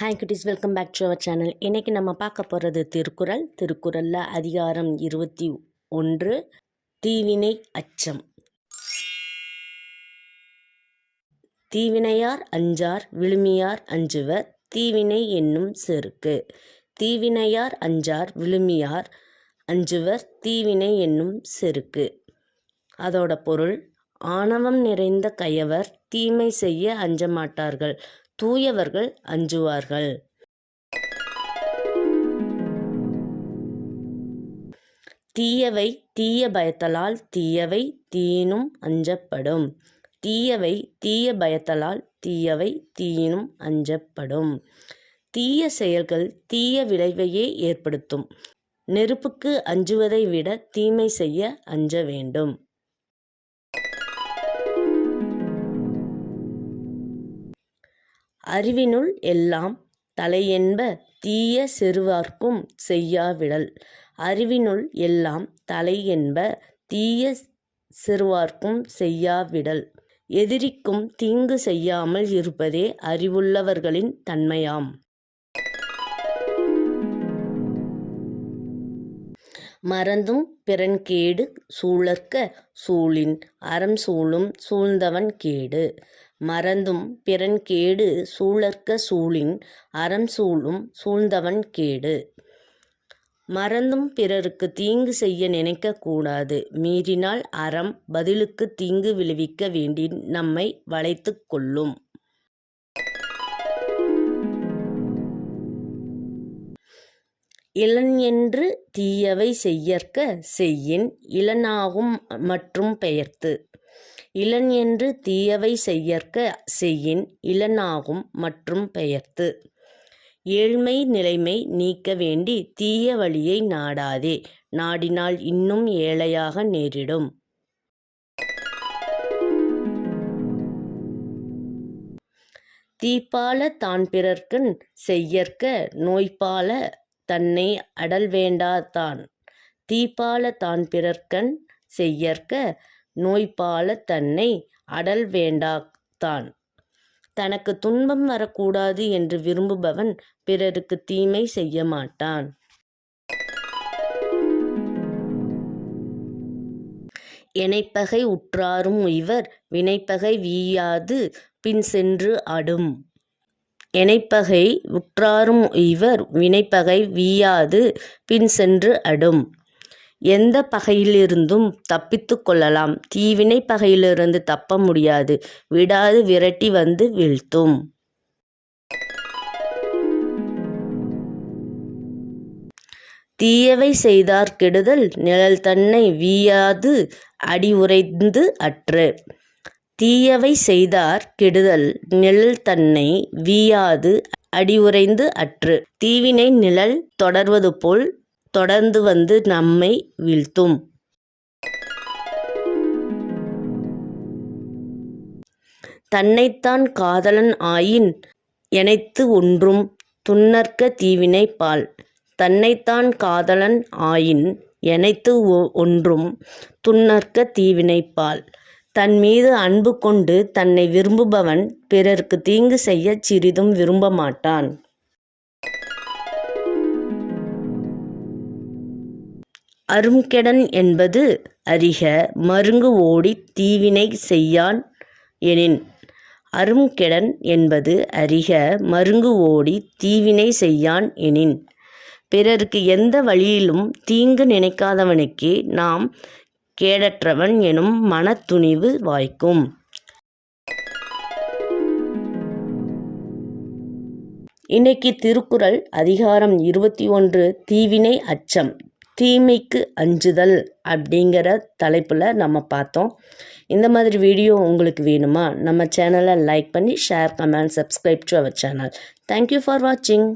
Hi குட்டீஸ் welcome back to our channel இன்றைக்கி நம்ம பார்க்க போகிறது திருக்குறள். திருக்குறளில் அதிகாரம் இருபத்தி ஒன்று தீவினை அச்சம். தீவினையார் அஞ்சார் விழுமியார் அஞ்சுவர் தீவினை என்னும் செருக்கு. தீவினையார் அஞ்சார் விழுமியார் அஞ்சுவர் தீவினை என்னும் செருக்கு. அதோட பொருள் ஆணவம் நிறைந்த கயவர் தீமை செய்ய அஞ்ச மாட்டார்கள். தூயவர்கள் அஞ்சுவார்கள். தீயவை தீய பயத்தலால் தீயவை தீனும் அஞ்சப்படும். தீயவை தீய பயத்தலால் தீயவை தீனும் அஞ்சப்படும். தீய செயல்கள் தீய விளைவையே ஏற்படுத்தும். நெருப்புக்கு அஞ்சுவதை விட தீமை செய்ய அஞ்ச வேண்டும். அறிவினுள் எல்லாம் தலையென்ப தீய செருவார்க்கும் செய்யாவிடல். அறிவினுள் எல்லாம் தலையென்ப தீய செருவார்க்கும் செய்யாவிடல். எதிரிக்கும் தீங்கு செய்யாமல் இருப்பதே அறிவுள்ளவர்களின் தன்மையாம். மறந்தும் பிறன்கேடு சூழற்க சூழின் அறம் சூழும் சூழ்ந்தவன் கேடு. மறந்தும் பிறன்கேடு சூழற்க சூழின் அறம் சூழும் சூழ்ந்தவன் கேடு. மறந்தும் பிறருக்கு தீங்கு செய்ய நினைக்கக்கூடாது மீறினால் அறம் பதிலுக்கு தீங்கு விளைவிக்க வேண்டி நம்மை வளைத்து கொள்ளும். இளன் என்று தீயவை செய்யற்க செய்யின் இளனாகும் மற்றும் பெயர்த்து. இளன் என்று தீயவை செய்யற்க செய்யின் இளனாகும் மற்றும் பெயர்த்து. ஏழ்மை நிலைமை நீக்க வேண்டி தீய வழியை நாடாதே. நாடினால் இன்னும் ஏழையாக நேரிடும். தீப்பால தான் பிறர்க்கண் செய்யற்க நோய்பால தன்னை அடல் வேண்டாதான் தீப்பால தான் பிறர்க்கண் செய்யற்க நோய்பால தன்னை அடல் வேண்டாத்தான் தனக்கு துன்பம் வரக்கூடாது என்று விரும்புபவன் பிறருக்கு தீமை செய்ய மாட்டான். இணைப்பகை உற்றாரும் இவர் வினைப்பகை வீயாது பின் சென்று அடும். இணைப்பகை உற்றாரும் இவர் வினைப்பகை வீயாது பின் சென்று அடும். எந்த பகையிலிருந்தும் தப்பித்து கொள்ளலாம். தீவினை பகையிலிருந்து தப்ப முடியாது. விடாது விரட்டி வந்து வீழ்த்தும். தீயவை செய்தார் கெடுதல் நிழல் தன்னை வீயாது அடி உரைந்து அற்று. தீயவை செய்தார் கெடுதல் நிழல் தன்னை வீயாது அடி உரைந்து அற்று. தீவினை நிழல் தொடர்வது போல் தொடர்ந்து வந்து நம்மை வீழ்த்தும். தன்னைத்தான் காதலன் ஆயின் எனைத்து ஒன்றும் துன்னற்க தீவினை பால். தன்னைத்தான் காதலன் ஆயின் எனைத்து ஒன்றும் துன்னற்க தீவினை பால். தன் மீது அன்பு கொண்டு தன்னை விரும்புபவன் பிறர்க்கு தீங்கு செய்ய சிறிதும் விரும்ப மாட்டான் அரும்கெடன் என்பது அறிக மருங்கு ஓடித் தீவினை செய்யான் எனின். அரும்கெடன் என்பது அறிக மருங்கு ஓடி தீவினை செய்யான் எனின். பிறருக்கு எந்த வழியிலும் தீங்கு நினைக்காதவனுக்கே நாம் கேடற்றவன் எனும் மனத்துணிவு வாய்க்கும். இன்னைக்கு திருக்குறள் அதிகாரம் இருபத்தி ஒன்று தீவினை அச்சம் தீமைக்கு அஞ்சுதல் அப்படிங்கிற தலைப்பில் நம்ம பார்த்தோம். இந்த மாதிரி வீடியோ உங்களுக்கு வேணுமா? நம்ம சேனலை லைக் பண்ணி share comment subscribe to our channel. Thank you for வாட்சிங்